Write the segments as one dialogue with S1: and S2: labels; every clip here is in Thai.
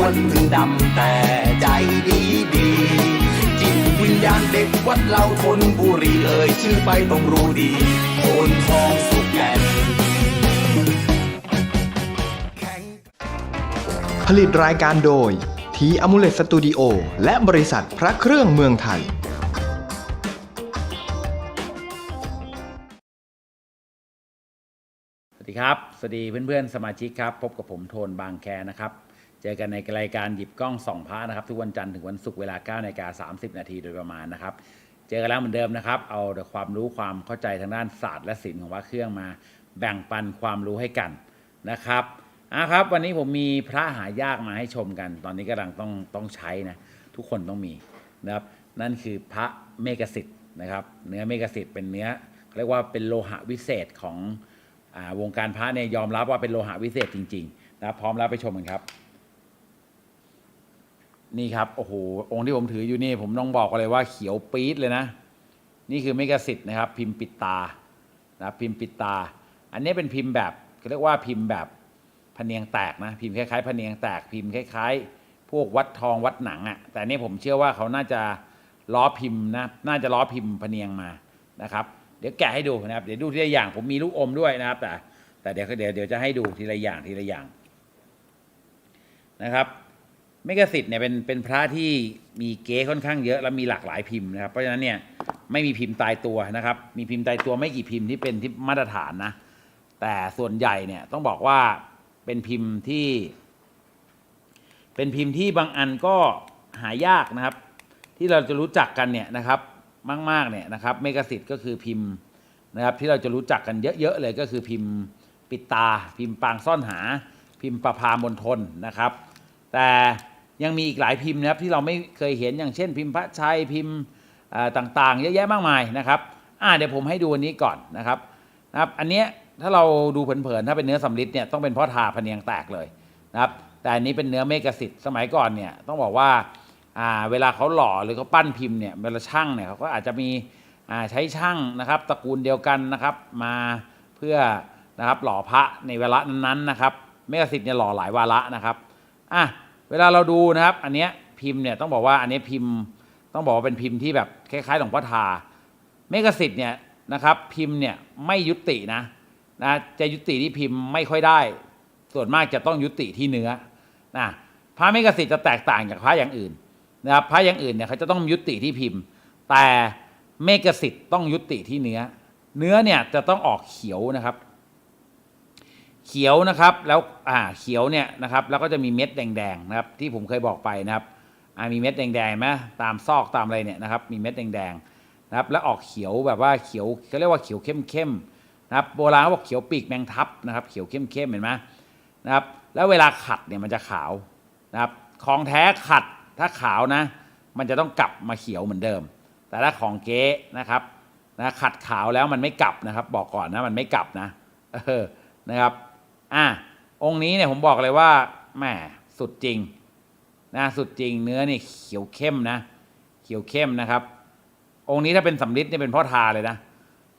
S1: วนถึงดำแต่ใจดีดีจิตวิญญาณเด็กวัดเราทนบุรีเอ่ยชื่อไปต้องรู้ดีโคนทองสุกแก่น
S2: ผลิตรายการโดยทีอมูเลตสตูดิโอและบริษัทพระเครื่องเมืองไทย
S3: สวัสดีครับ สวัสดีเพื่อนๆ สมาชิกครับ พบกับผมโทนบางแคนะครับ เจอกันในรายการหยิบกล้องส่องพระนะครับ ทุกวันจันทร์ถึงวันศุกร์เวลา9นาฬิกา30 นาทีโดยประมาณนะครับ เจอกันแล้วเหมือนเดิมนะครับ เอาแต่ความรู้ความเข้าใจทางด้านศาสตร์และศิลป์ของพระเครื่องมา แบ่งปันความรู้ให้กันนะครับอะครับ วันนี้ผมมีพระหายากมาให้ชมกัน ตอนนี้กำลังต้องต้องใช้นะ ทุกคนต้องมีนะครับ นั่นคือพระเมกสิทธิ์นะครับ เนื้อเมกสิทธิ์เป็นเนื้อเรียกว่าเป็นโลหะวิเศษของ วงการพระเนี่ยยอมรับว่าเป็นโลหะวิเศษจริงๆนะพร้อมแล้วไปชมกันครับ นี่ครับโอ้โหองค์ที่ผมถืออยู่นี่ผมต้องบอกเลยว่าเขียวปี๊ดเลยนะ นี่คือเมกสิทธิ์นะครับ พิมพ์ปิดตานะพิมพ์ปิดตา อันนี้เป็นพิมพ์แบบเรียกว่าพิมพ์แบบพเนียงแตกนะพิมพ์คล้ายๆพเนียงแตกพิมพ์คล้าย ๆ พวกวัดทองวัดหนังอะ่ะแต่อันนี่ผมเชื่อว่าเขาน่าจะล้อพิมพ์นะน่าจะล้อพิมพ์พเนียงมานะครับ เดี๋ยวแกะให้ดูนะครับ เดี๋ยวดูทีละอย่าง ผมมีลูกอมด้วยนะครับ แต่ แต่เดี๋ยวเดี๋ยวเดี๋ยวจะให้ดูทีละอย่างทีละอย่างนะครับเมกสิทธิ์เนี่ยเป็นเป็นพระที่มีเก๊ค่อนข้างเยอะและมีหลากหลายพิมพ์นะครับเพราะฉะนั้นเนี่ยไม่มีพิมพ์ตายตัวนะครับ มีพิมพ์ตายตัวไม่กี่พิมพ์ที่เป็นที่มาตรฐานนะแต่ส่วนใหญ่เนี่ยต้องบอกว่าเป็นพิมพ์ที่ เป็นพิมพ์ที่บางอันก็หายากนะครับ ที่เราจะรู้จักกันเนี่ยนะครับ มาก ๆ เนี่ยนะครับเมกสิทธิ์ก็คือพิมพ์นะครับที่เราจะรู้จักกันเยอะ ๆ เลยก็คือพิมพ์ปิดตา พิมพ์ปางซ่อนหา พิมพ์ประพามณฑลนะครับ แต่ยังมีอีกหลายพิมพ์นะครับที่เราไม่เคยเห็นอย่างเช่น พิมพ์พระชัยพิมพ์ต่างๆ เยอะแยะมากมายนะครับอ่าเดี๋ยวผมให้ดูอันนี้ก่อนนะครับนะครับอันเนี้ยถ้าเราดูเผินๆถ้าเป็นเนื้อสำลิดเนี่ยต้องเป็นพ่อทาพเนียงแตกเลยนะครับแต่อันนี้เป็นเนื้อเมกสิทธิ์สมัยก่อนเนี่ยต้องบอกว่า อ่าเวลาเขาหล่อหรือเขาปั้นพิมพ์เนี่ยเวลาช่างเนี่ยเขาก็อาจจะมีอ่าใช้ช่างนะครับตระกูลเดียวกันนะครับ มาเพื่อนะครับหล่อพระในเวลานั้นๆนะครับเมกสิทธิ์เนี่ยหล่อหลายวาระนะครับอะเวลาเราดูนะครับ อันเนี้ยพิมพ์เนี่ยต้องบอกว่าอันนี้พิมพ์ต้องบอกว่าเป็นพิมพ์ที่แบบคล้ายๆหลวงพ่อทา เมกสิทธิ์เนี่ยนะครับพิมพ์เนี่ยไม่ยุตินะนะจะยุติที่พิมพ์ไม่ค่อยได้ ส่วนมากจะต้องยุติที่เนื้อนะพระเมกสิทธิ์จะแตกต่างจากพระอย่างอื่น นะครับพระอย่างอื่นเนี่ยเขาจะต้องยุติที่พิมพ์ แต่เมกสิทธิ์ต้องยุติที่เนื้อ เนื้อเนี่ยจะต้องออกเขียวนะครับ เขียวนะครับแล้วอ่าเขียวเนี่ยนะครับแล้วก็จะมีเม็ดแดงๆนะครับที่ผมเคยบอกไปนะครับอ่ามีเม็ดแดงๆไหมตามซอกตามอะไรเนี่ยนะครับมีเม็ดแดงๆนะครับแล้วออกเขียวแบบว่าเขียวเขาเรียกว่าเขียวเข้มๆนะครับโบราณเขาบอกเขียวปีกแมงทับนะครับเขียวเข้มๆเห็นไหมนะครับแล้วเวลาขัดเนี่ยมันจะขาวนะครับของแท้ขัด ถ้าขาวนะ มันจะต้องกลับมาเขียวเหมือนเดิม แต่ถ้าของเก๊นะครับนะขัดขาวแล้วมันไม่กลับนะครับ บอกก่อนนะมันไม่กลับนะเออนะครับอะองค์นี้เนี่ยผมบอกเลยว่าแหมสุดจริงนะสุดจริงเนื้อนี่เขียวเข้มนะ เขียวเข้มนะครับ องค์นี้ถ้าเป็นสำลิดเนี่ยเป็นพ่อทาเลยนะ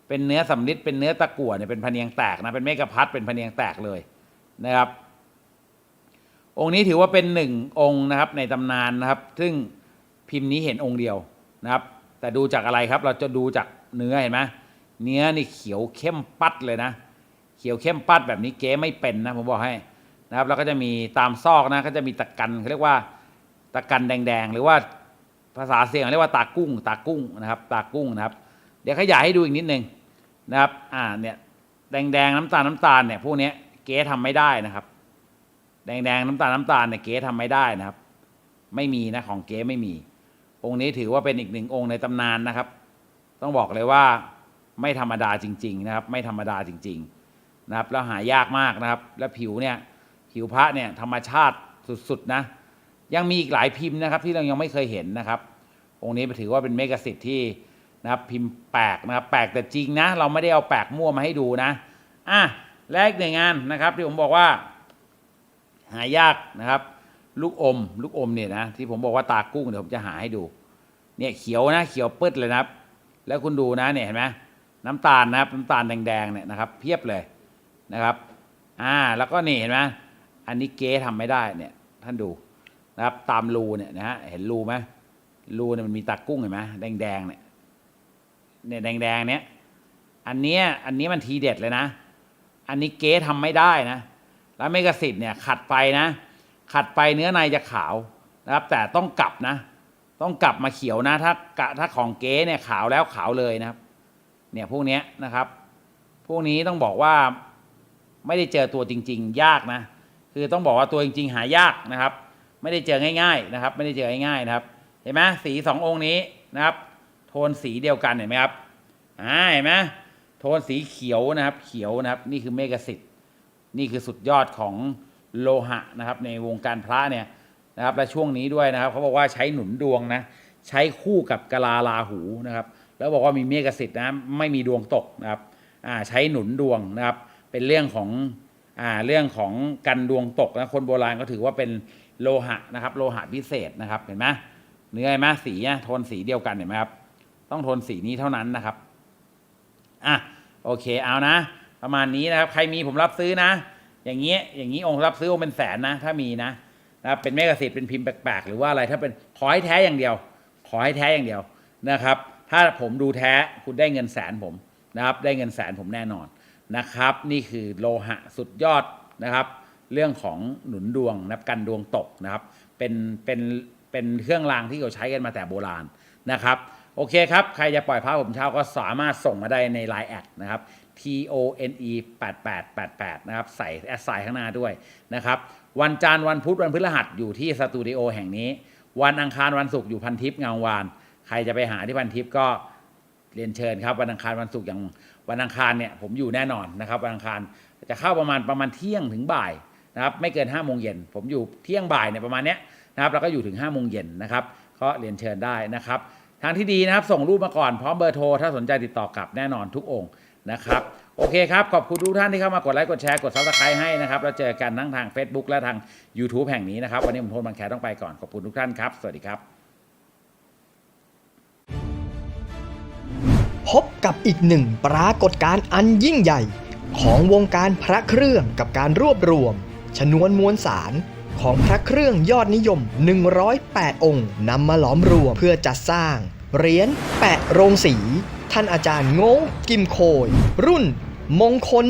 S3: เป็นเนื้อสำลิดเป็นเนื้อตะกั่วเนี่ยเป็นพเนียงแตกนะเป็นเมกะพัดเป็นพเนียงแตกเลยนะครับ องค์นี้ถือว่าเป็นหนึ่งองค์นะครับในตำนานนะครับ ซึ่งพิมพ์นี้เห็นองค์เดียวนะครับ แต่ดูจากอะไรครับ เราจะดูจากเนื้อเห็นไหมเนื้อนี่เขียวเข้มปัดเลยนะ เขียวเข้มปัดแบบนี้เก๊ไม่เป็นนะผมบอกให้นะครับ แล้วก็จะมีตามซอกนะก็จะมีตะกันเขาเรียกว่าตะกันแดงๆ หรือว่าภาษาเสียงเรียกว่าตากุ้ง ตากุ้งนะครับ ตากุ้งนะครับ เดี๋ยวขยายให้ดูอีกนิดนึงนะครับ อ่าเนี่ยแดงๆน้ำตาลน้ำตาลเนี่ยพวกนี้เก๊ทำไม่ได้นะครับ แดงๆน้ำตาลน้ำตาลเนี่ยเก๊ทำไม่ได้นะครับ ไม่มีนะของเก๊ไม่มี องค์นี้ถือว่าเป็นอีกหนึ่งองค์ในตำนานนะครับ ต้องบอกเลยว่าไม่ธรรมดาจริง ๆ นะครับ ไม่ธรรมดาจริง ๆนะครับ แล้วหายากมากนะครับ แล้วผิวเนี่ยผิวพระเนี่ยธรรมชาติสุดๆนะยังมีอีกหลายพิมพ์นะครับ ที่เรายังไม่เคยเห็นนะครับ องค์นี้ถือว่าเป็นเมกะสิทธิ์ที่นะครับพิมพ์แปลกนะครับแปลกแต่จริงนะ เราไม่ได้เอาแปลกมั่วมาให้ดูนะอะและอีกหนึ่งงานนะครับ ที่ผมบอกว่า หายากนะครับ ลูกอม ลูกอมเนี่ยนะที่ผมบอกว่าตากุ้งเดี๋ยวผมจะหาให้ดู เนี่ยเขียวนะเขียวปึ๊ดเลยนะครับ แล้วคุณดูนะเนี่ยเห็นไหมน้ำตาลนะครับน้ำตาลแดงๆเนี่ยนะครับ เพียบเลยนะครับ อ่าแล้วก็นี่เห็นไหมอันนี้เก๊ทำไม่ได้เนี่ยท่านดูนะครับตามรูเนี่ยนะฮะเห็นรูไหมรูเนี่ยมันมีตากุ้งเห็นไหมแดงๆเนี่ยเนี่ยแดงๆเนี้ยอันเนี้ยอันนี้มันทีเด็ดเลยนะ อันนี้เก๊ทำไม่ได้นะ แล้วเมกะสิทธิ์เนี่ยขัดไปนะ ขัดไปเนื้อในจะขาวนะครับ แต่ต้องกลับนะ ต้องกลับมาเขียวนะ ถ้าถ้าของเก๊เนี่ยขาวแล้วขาวเลยนะครับ เนี่ยพวกนี้นะครับ พวกนี้ต้องบอกว่าไม่ได้เจอตัวจริง ๆ ยากนะ คือต้องบอกว่าตัวจริง ๆ หายากนะครับ ไม่ได้เจอง่าย ๆนะครับ ไม่ได้เจอง่ายๆนะครับ เห็นไหมสีสององค์นี้นะครับ โทนสีเดียวกันเห็นไหมครับอ่าเห็นไหมโทนสีเขียวนะครับ เขียวนะครับ นี่คือเมกะสิทธิ นี่คือสุดยอดของโลหะนะครับในวงการพระเนี่ยนะครับและช่วงนี้ด้วยนะครับเขาบอกว่าใช้หนุนดวงนะใช้คู่กับกะลาลาหูนะครับแล้วบอกว่ามีเมฆสิทธิ์นะไม่มีดวงตกนะครับอ่าใช้หนุนดวงนะครับเป็นเรื่องของอ่าเรื่องของกันดวงตกนะคนโบราณก็ถือว่าเป็นโลหะนะครับโลหะพิเศษนะครับเห็นไหมเนื้อไหมสีเนี่ยโทนสีเดียวกันเห็นไหมครับต้องโทนสีนี้เท่านั้นนะครับอะโอเคเอานะ ประมาณนี้นะครับ ใครมีผมรับซื้อนะ อย่างเงี้ยอย่างนี้องค์รับซื้อองค์เป็นแสนนะ ถ้ามีนะนะครับเป็นเมกะสิทธิ์เป็นพิมพ์แปลกๆหรือว่าอะไรถ้าเป็นขอให้แท้อย่างเดียว ขอให้แท้อย่างเดียวนะครับ ถ้าผมดูแท้คุณได้เงินแสนผมนะครับ ได้เงินแสนผมแน่นอนนะครับ นี่คือโลหะสุดยอดนะครับ เรื่องของหนุนดวงนับกันดวงตกนะครับ เป็นเป็นเป็นเครื่องรางที่เขาใช้กันมาแต่โบราณนะครับ โอเคครับ ใครจะปล่อยพระผมเช่าก็สามารถส่งมาได้ใน Line แอดนะครับ T O N E 8888นะครับใส่แอดไซน์ข้างหน้าด้วยนะครับวันจันทร์วันพุธวันพฤหัสอยู่ที่สตูดิโอแห่งนี้ วันอังคารวันศุกร์อยู่พันทิพย์เงาวาน ใครจะไปหาที่พันทิพย์ก็เรียนเชิญครับวันอังคารวันศุกร์อย่างวันอังคารเนี่ยผมอยู่แน่นอนนะครับวันอังคารจะเข้าประมาณประมาณเที่ยงถึงบ่ายนะครับไม่เกิน5้าโมงเย็นผมอยู่เที่ยงบ่ายเนี่ยประมาณเนี้ยนะครับแล้วก็อยู่ถึง5้าโมงเย็นนะครับก็เรียนเชิญได้นะครับทางที่ดีนะครับส่งรูปมาก่อนพร้อมเบอร์โทรถ้าสนใจติดต่อกลับแน่นอนทุกองค์ นะครับโอเคครับ ขอบคุณทุกท่านที่เข้ามากดไลค์กดแชร์กดซับสไครต์ให้นะครับแล้วเจอกันทั้งทาง Facebook และทาง YouTube แห่งนี้นะครับ วันนี้ผมโทนบางแคต้องไปก่อนขอบคุณทุกท่านครับ สวัสดีครับ
S2: พบกับอีกหนึ่งปรากฏการณ์อันยิ่งใหญ่ ของวงการพระเครื่องกับการรวบรวม ชนวนมวลสารของพระเครื่องยอดนิยม 108 องค์นำมาหลอมรวมเพื่อจัดสร้าง เหรียญแปะโรงสี ท่านอาจารย์โง่กิมโคย รุ่นมงคล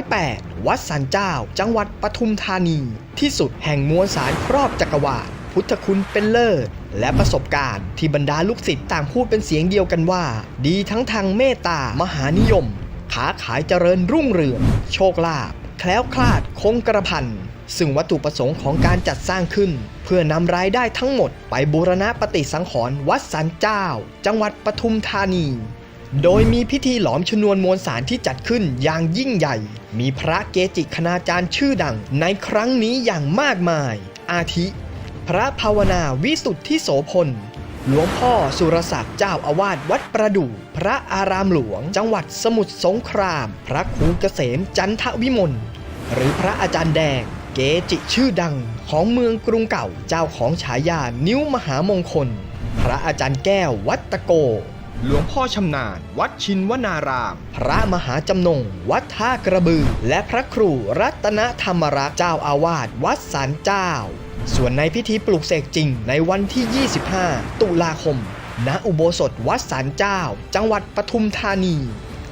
S2: 108 วัดสันเจ้า จังหวัดปทุมธานี ที่สุดแห่งมวลสารครอบจักรวาลพุทธคุณเป็นเลิศ และประสบการณ์ที่บรรดาลูกศิษย์ต่างพูดเป็นเสียงเดียวกันว่า ดีทั้งทางเมตตามหานิยมค้าขายเจริญรุ่งเรือง โชคลาภแคล้วคลาดคงกระพัน ซึ่งวัตถุประสงค์ของการจัดสร้างขึ้น เพื่อนำรายได้ทั้งหมดไปบูรณะปฏิสังขรณ์วัดสันเจ้า จังหวัดปทุมธานี โดยมีพิธีหลอมชนวนมวลสารที่จัดขึ้นอย่างยิ่งใหญ่ มีพระเกจิคณาจารย์ชื่อดังในครั้งนี้อย่างมากมาย อาทิ พระภาวนาวิสุทธิโสพลหลวงพ่อสุรศักดิ์เจ้าอาวาสวัดประดู่ พระอารามหลวง จังหวัดสมุทรสงคราม พระครูเกษมจันทวิมล หรือพระอาจารย์แดง เกจิชื่อดังของเมืองกรุงเก่าเจ้าของฉายานิ้วมหามงคล พระอาจารย์แก้ววัดตะโก หลวงพ่อชำนาญ วัดชินวนาราม พระมหาจำนง วัดท่ากระบือ และพระครูรัตนธรรมรักษ์เจ้าอาวาสวัดสารเจ้า ส่วนในพิธีปลุกเสกจริงในวันที่ 25 ตุลาคม ณอุโบสถวัดสารเจ้า จังหวัดปทุมธานี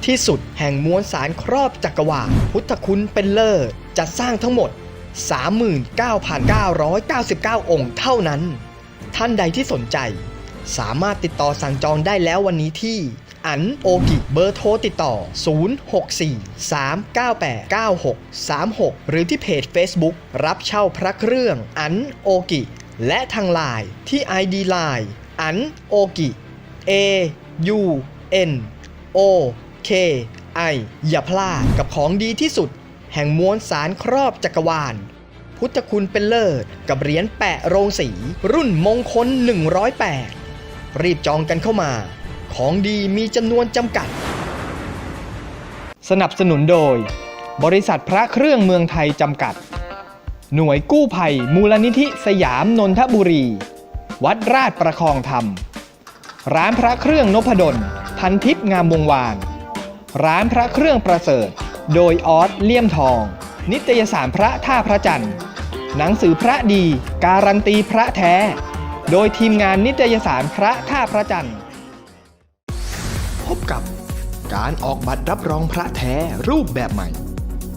S2: ที่สุดแห่งมวลสารครอบจักรวาลพุทธคุณเป็นเลิศจัดสร้างทั้งหมด 39,999 องค์เท่านั้น ท่านใดที่สนใจ สามารถติดต่อสั่งจองได้แล้ววันนี้ที่ อันโอกิเบอร์โทรติดต่อ 064-398-9636 หรือที่เพจ Facebook รับเช่าพระเครื่องอันโอกิ และทางไลน์ที่ ID Line อันโอกิ A U N O K I อย่าพลาดกับของดีที่สุด แห่งมวลสารครอบจักรวาล พุทธคุณเป็นเลิศกับเหรียญแปะโรงสี รุ่นมงคล 108 รีบจองกันเข้ามา ของดีมีจำนวนจำกัด สนับสนุนโดย บริษัทพระเครื่องเมืองไทยจำกัด หน่วยกู้ภัย มูลนิธิสยามนนทบุรี วัดราชประคองธรรม ร้านพระเครื่องนพดลพันทิพย์งามวงวาน ร้านพระเครื่องประเสริฐ โดยออสเลี่ยมทอง นิตยสารพระท่าพระจันทร์ หนังสือพระดี การันตีพระแท้ โดยทีมงานนิตยสารพระท่าพระจันทร์ พบกับการออกบัตรรับรองพระแท้รูปแบบใหม่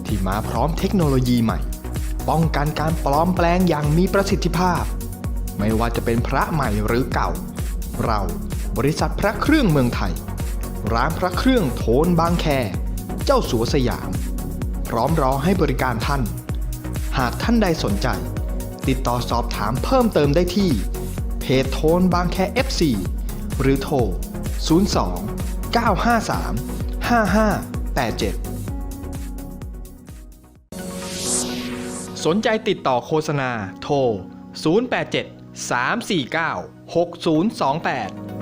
S2: ที่มาพร้อมเทคโนโลยีใหม่ ป้องกันการปลอมแปลงอย่างมีประสิทธิภาพ ไม่ว่าจะเป็นพระใหม่หรือเก่า เราบริษัทพระเครื่องเมืองไทย ร้านพระเครื่องโทนบางแค เจ้าสัวสยาม พร้อมรอให้บริการท่าน หากท่านใดสนใจ ติดต่อสอบถามเพิ่มเติมได้ที่ เพจโทนบางแค FC หรือโทร 02 953 5587 สนใจติดต่อโฆษณาโทร 087 349 6028